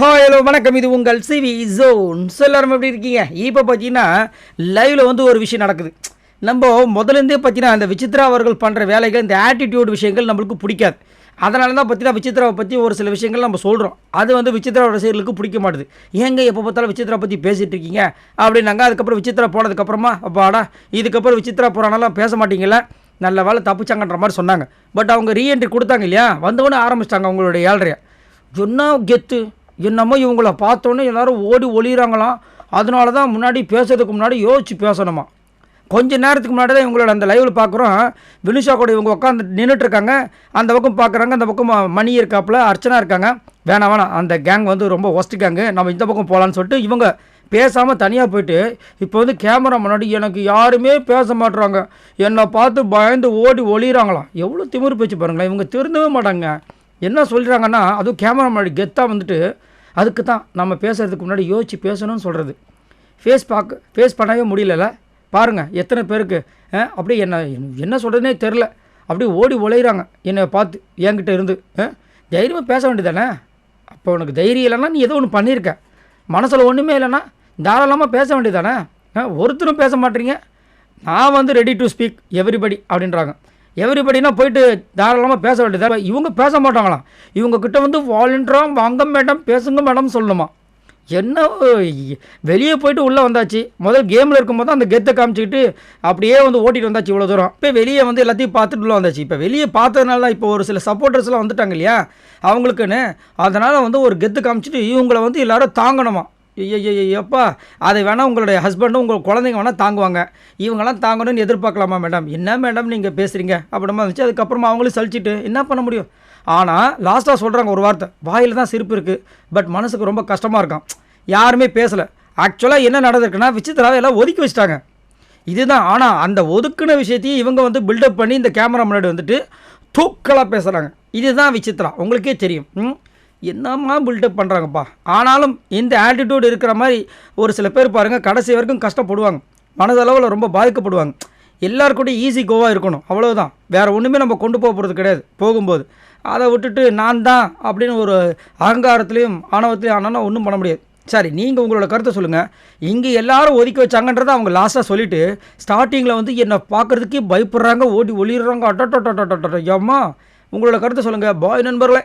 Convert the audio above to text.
Hi hello வணக்கம். இது உங்கள் சிவி ஜோன் எல்லாரும் எப்படி இருக்கீங்க? இப்போ பார்த்தீங்கன்னா லைவில் வந்து ஒரு விஷயம் நடக்குது. நம்ம முதலேருந்தே பார்த்தீங்கன்னா அந்த விசித்ரா அவர்கள் பண்ணுற வேலைகள் இந்த ஆட்டிடியூட் விஷயங்கள் நம்மளுக்கு பிடிக்காது. அதனால தான் பார்த்தீங்கன்னா விசித்ராவை பற்றி ஒரு சில விஷயங்கள் நம்ம சொல்கிறோம் அது வந்து விசித்ரா ரசிகர்களுக்கு பிடிக்க மாட்டுது. ஏங்க எப்போ பார்த்தாலும் விசித்ரா பற்றி பேசிகிட்டு இருக்கீங்க? அப்படின்னாங்க. அதுக்கப்புறம் விசித்ரா போனதுக்கப்புறமா அப்பாடா இதுக்கப்புறம் விசித்ரா போகிறானாலாம் பேச மாட்டீங்களா நல்ல வேலை தப்பிச்சாங்கன்ற மாதிரி சொன்னாங்க. பட் அவங்க ரீஎன்ட்ரி கொடுத்தாங்க இல்லையா? வந்தவொடனே ஆரம்பிச்சிட்டாங்க அவங்களுடைய ஏழ்றையை. என்ன கெத்து? என்னமோ இவங்கள பார்த்தோன்னே எல்லாரும் ஓடி ஒளிகிறாங்களாம் அதனால தான் முன்னாடி பேசுறதுக்கு முன்னாடி யோசிச்சு பேசணுமா. கொஞ்ச நேரத்துக்கு முன்னாடி தான் இவங்களோட அந்த லைவில் பார்க்குறோம். வினுஷா கூட இவங்க உட்காந்து நின்றுட்டுருக்காங்க அந்த பக்கம் பார்க்குறாங்க அந்த பக்கம் மணி இருக்காப்புல அர்ச்சனா இருக்காங்க. வேணாம் வேணாம் அந்த கேங் வந்து ரொம்ப ஒஸ்ட் கேங்கு நம்ம இந்த பக்கம் போகலான்னு சொல்லிட்டு இவங்க பேசாமல் தனியாக போயிட்டு இப்போ வந்து கேமரா முன்னாடி எனக்கு யாருமே பேச மாட்றாங்க. என்னை பார்த்து பயந்து ஓடி ஒளிகிறாங்களாம் எவ்வளோ திமிர் பேச்சு பாருங்களேன். இவங்க திருந்தவே மாட்டாங்க. என்ன சொல்கிறாங்கன்னா அதுவும் கேமரா முன்னாடி கெத்தாக வந்துட்டு அதுக்கு தான் நம்ம பேசுகிறதுக்கு முன்னாடி யோசித்து பேசணும்னு சொல்கிறது ஃபேஸ் பார்க்க ஃபேஸ் பண்ணவே முடியலல்ல? பாருங்கள் எத்தனை பேருக்கு அப்படியே என்ன என்ன சொல்கிறதுனே தெரில அப்படியே ஓடி உழையிறாங்க என்னை பார்த்து என்கிட்ட இருந்து தைரியமாக பேச வேண்டியதானே அப்போ உனக்கு தைரியம் இல்லைன்னா நீ ஏதோ ஒன்று பண்ணியிருக்க. மனசில் ஒன்றுமே இல்லைன்னா தாராளமாக பேச வேண்டியதானே ஒருத்தரும் பேச மாட்டீங்க. நான் வந்து ரெடி டு ஸ்பீக் எவ்ரிபடி அப்படின்றாங்க. எவ்ரிபடினா போயிட்டு தாராளமாக பேச வேண்டியது இவங்க பேச மாட்டாங்களாம். இவங்க கிட்ட வந்து வாலண்டியராக வாங்க மேடம் பேசுங்க மேடம் சொல்லணுமா என்ன வெளியே போயிட்டு உள்ளே வந்தாச்சு. முதல் கேமில் இருக்கும்போது அந்த கெத்தை காமிச்சிக்கிட்டு அப்படியே வந்து ஓட்டிட்டு வந்தாச்சு இவ்வளோ தூரம். இப்போ வெளியே வந்து எல்லாத்தையும் பார்த்துட்டு உள்ளே வந்தாச்சு. இப்போ வெளியே பார்த்ததுனால இப்போ ஒரு சில சப்போர்ட்டர்ஸ்லாம் வந்துட்டாங்க இல்லையா? அவங்களுக்குன்னு. அதனால் வந்து ஒரு கெத்து காமிச்சிட்டு இவங்களை வந்து எல்லாரும் தாங்கணுமா? எப்பா அதை வேணால் உங்களுடைய ஹஸ்பண்டும் உங்கள் குழந்தைங்க வேணால் தாங்குவாங்க. இவங்கெல்லாம் தாங்கணும்னு எதிர்பார்க்கலாமா மேடம் என்ன மேடம் நீங்கள் பேசுகிறீங்க அப்படிமா இருந்துச்சு. அதுக்கப்புறமா அவங்களும் சலிச்சிட்டு என்ன பண்ண முடியும்? ஆனால் லாஸ்ட்டாக சொல்கிறாங்க ஒரு வார்த்தை. வாயில் தான் சிரிப்பு இருக்குது பட் மனசுக்கு ரொம்ப கஷ்டமாக இருக்கான் யாருமே பேசலை. ஆக்சுவலாக என்ன நடந்திருக்குன்னா விசித்திராவை எல்லாம் ஒதுக்கி வச்சிட்டாங்க. இதுதான். ஆனால் அந்த ஒதுக்குன விஷயத்தையும் இவங்க வந்து பில்டப் பண்ணி இந்த கேமரா முன்னாடி வந்துட்டு தூக்கலாக பேசுகிறாங்க இதுதான் விசித்திரா உங்களுக்கே தெரியும். ம்? என்னம்மா பில்டப் பண்ணுறாங்கப்பா ஆனாலும் இந்த ஆட்டிடியூட் இருக்கிற மாதிரி ஒரு சில பேர் பாருங்கள் கடைசி வரைக்கும் கஷ்டப்படுவாங்க. மனதளவில் ரொம்ப பாதிக்கப்படுவாங்க. எல்லாருக்கூட ஈஸி கோவாக இருக்கணும். அவ்வளோதான் வேறு ஒன்றுமே நம்ம கொண்டு போக போகிறது கிடையாது போகும்போது. அதை விட்டுட்டு நான் தான் அப்படின்னு ஒரு அகங்காரத்துலேயும் ஆணவத்துலேயும் ஆனால் ஒன்றும் பண்ண முடியாது. சரி நீங்கள் உங்களோட கருத்தை சொல்லுங்கள் இங்கே எல்லாரும் ஒதுக்கி வச்சாங்கன்றதை அவங்க லாஸ்ட்டாக சொல்லிவிட்டு ஸ்டார்டிங்கில் வந்து என்னை பார்க்குறதுக்கே பயப்படுறாங்க ஓடி ஒளிடுறாங்க அட்டோட்டோட்டோட்டோட்டோ ஏம்மா? உங்களோட கருத்தை சொல்லுங்கள் பாய் நண்பர்களே.